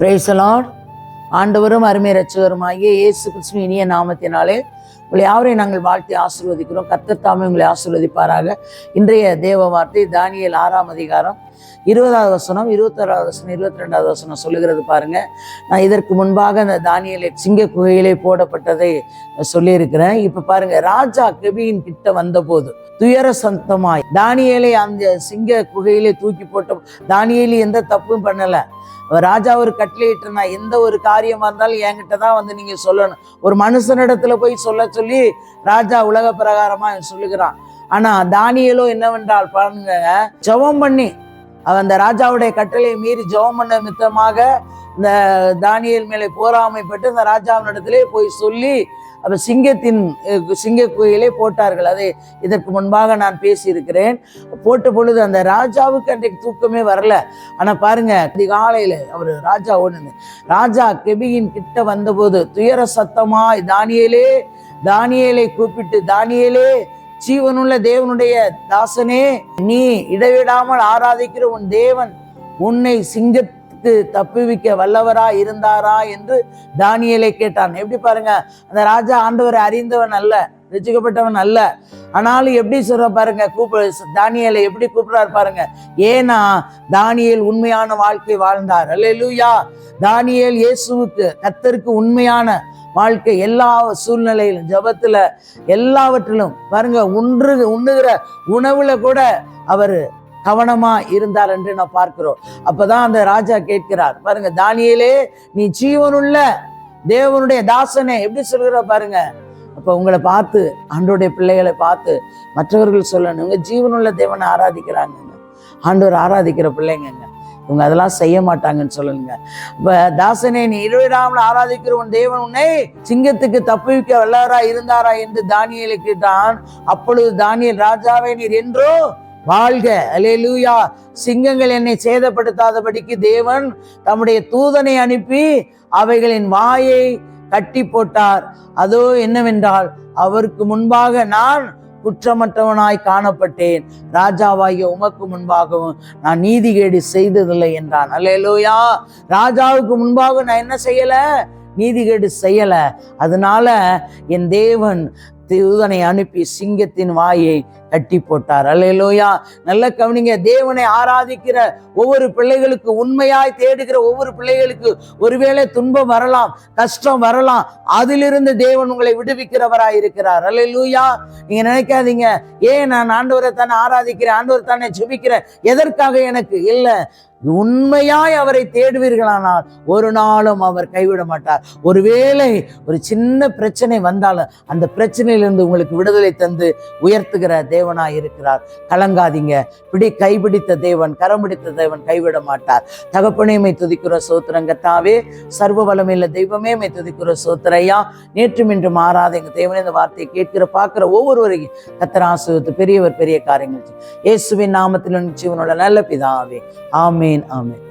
Praise the Lord ஆண்டவரும் அருமை ரச்சகருமாகிய இயேசு கிறிஸ்துவ இனிய நாமத்தினாலே உங்களை யாவரையும் நாங்கள் வாழ்த்தி ஆசீர்வதிக்கிறோம். கர்த்தத்தாமே உங்களை ஆசிர்வதிப்பாராக. இன்றைய தேவ வார்த்தை தானியல் ஆறாம் அதிகாரம் இருபதாவது வசனம் இருபத்தாறாவது வசனம் இருபத்தி ரெண்டாவது வசனம் சொல்லுகிறது பாருங்க. நான் இதற்கு முன்பாக அந்த தானியலை சிங்க குகையிலே போடப்பட்டதை சொல்லியிருக்கிறேன். இப்ப பாருங்க ராஜா கெபியின் கிட்ட வந்தபோது துயர சந்தமாய் தானியலை அந்த சிங்க குகையிலே தூக்கி போட்ட தானியலி எந்த தப்பும் பண்ணல. ராஜா ஒரு கட்டளையிட்டுனா எந்த ஒரு காரியமா இருந்தாலும் என்கிட்ட தான் வந்து நீங்க சொல்லணும். ஒரு மனுஷனிடத்துல போய் சொல்ல சொல்லி ராஜா உலக பிரகாரமா சொல்லுகிறான். ஆனா தானியலோ என்னவென்றால் பாருங்க ஜெபம் பண்ணி அந்த ராஜாவுடைய கட்டளையை மீறி ஜெபம் பண்ண மித்தமாக இந்த தானியல் மேலே போராமைப்பட்டு இந்த ராஜாவினிடத்திலே போய் சொல்லி அப்போ சிங்கத்தின் சிங்க குகையிலே போட்டார்கள். அதை இதற்கு முன்பாக நான் பேசியிருக்கிறேன். போட்ட பொழுது அந்த ராஜாவுக்கு அன்றைக்கு தூக்கமே வரல. ஆனால் பாருங்க காலையில் அவர் ராஜா ஒன்று ராஜா கெபியின் கிட்ட வந்தபோது துயர சத்தமாய் தானியலே தானியலை கூப்பிட்டு தானியலே ஜீவனுள்ள தேவனுடைய தாசனே நீ இடைவிடாமல் ஆராதிக்கிற உன் தேவன் உன்னை சிங்கத்துக்கு தப்புவிக்க வல்லவரா இருந்தாரா என்று தானியலை கேட்டான். எப்படி பாருங்க அந்த ராஜா ஆண்டவரை அறிந்தவன் அல்ல. ரசிக்கப்பட்டவன் அல்ல. ஆனாலும் எப்படி சொல்ற பாருங்க கூப்பிடு தானியலை எப்படி கூப்பிடுறாரு பாருங்க. ஏன்னா தானியல் உண்மையான வாழ்க்கை வாழ்ந்தார். அல்லா தானியல் இயேசுவுக்கு கத்தருக்கு உண்மையான வாழ்க்கை எல்லா சூழ்நிலையிலும் ஜபத்துல எல்லாவற்றிலும் பாருங்க உன்று உண்ணுகிற உணவுல கூட அவர் கவனமா இருந்தார் என்று நான் பார்க்கிறோம். அப்பதான் அந்த ராஜா கேட்கிறார் பாருங்க தானியலே நீ ஜீவனுள்ள தேவனுடைய தாசனே. எப்படி சொல்கிற பாருங்க அப்போ உங்களை பார்த்து ஆண்டோடைய பிள்ளைகளை பார்த்து மற்றவர்கள் சொல்லணும் இவங்க ஜீவனுள்ள தேவனை ஆராதிக்கிறாங்கங்க. ஆண்டோர் ஆராதிக்கிற பிள்ளைங்கங்க. இவங்க அதெல்லாம் செய்ய மாட்டாங்கன்னு சொல்லணுங்க. இப்போ தாசனே நீ இருவிடாமல் ஆராதிக்கிற உன் தேவன் உன்னை சிங்கத்துக்கு தப்புவிக்க வல்லவரா இருந்தாரா என்று தானியேலை கேட்டான். அப்பொழுது தானியல் ராஜாவே நீர் என்றோ வாழ்க. அலே லூயா சிங்கங்கள் என்னை சேதப்படுத்தாதபடிக்கு தேவன் தம்முடைய தூதனை அனுப்பி அவைகளின் வாயை கட்டி போட்டார். அதோ என்னவென்றால் அவருக்கு முன்பாக நான் குற்றமற்றவனாய் காணப்பட்டேன். ராஜாவாகிய உமக்கு முன்பாகவும் நான் நீதிகேடு செய்ததில்லை என்றான். அல்லேலூயா! ராஜாவுக்கு முன்பாக நான் என்ன செய்யல? நீதிகேடு செய்யல. அதனால என் தேவன் தூதனை அனுப்பி சிங்கத்தின் வாயை கட்டி போட்டார். அல்லேலூயா. நல்ல கவனிங்க தேவனை ஆராதிக்கிற ஒவ்வொரு பிள்ளைகளுக்கு உண்மையாய் தேடுகிற ஒவ்வொரு பிள்ளைகளுக்கு ஒருவேளை துன்பம் வரலாம் கஷ்டம் வரலாம் அதிலிருந்து தேவன் உங்களை விடுவிக்கிறவராய் இருக்கிறார். அல்லேலூயா. நீங்க நினைக்காதீங்க. ஏன் நான் ஆண்டவரை தானே ஆராதிக்கிறேன் ஆண்டவர் தானே ஜெபிக்கிறேன்? எதற்காக எனக்கு? இல்லை. உண்மையாய் அவரை தேடுவீர்களானால் ஒரு நாளும் அவர் கைவிட மாட்டார். ஒருவேளை ஒரு சின்ன பிரச்சனை வந்தாலும் அந்த பிரச்சனையிலிருந்து உங்களுக்கு விடுதலை தந்து உயர்த்துகிற தேவனாய் இருக்கிறார் கலங்காதீங்க. பிடி கைபிடித்த தேவன் கரம் பிடித்த தேவன் கைவிட மாட்டார். தகப்பனேமை துதிக்கிற சோத்திரங்கத்தாவே சர்வ வளமில்ல தெய்வமே மை துதிக்கிற சோத்திரையா நேற்றும் இன்று மாறாத. எங்கள் தேவனே இந்த வார்த்தையை கேட்கிற பார்க்குற ஒவ்வொருவரையும் கத்தர் ஆசிரியத்து பெரியவர் பெரிய காரியங்கள் இயேசுவின் நாமத்தில் ஜீவனோட நல்ல பிதாவே. ஆமேன் ஆமேன்.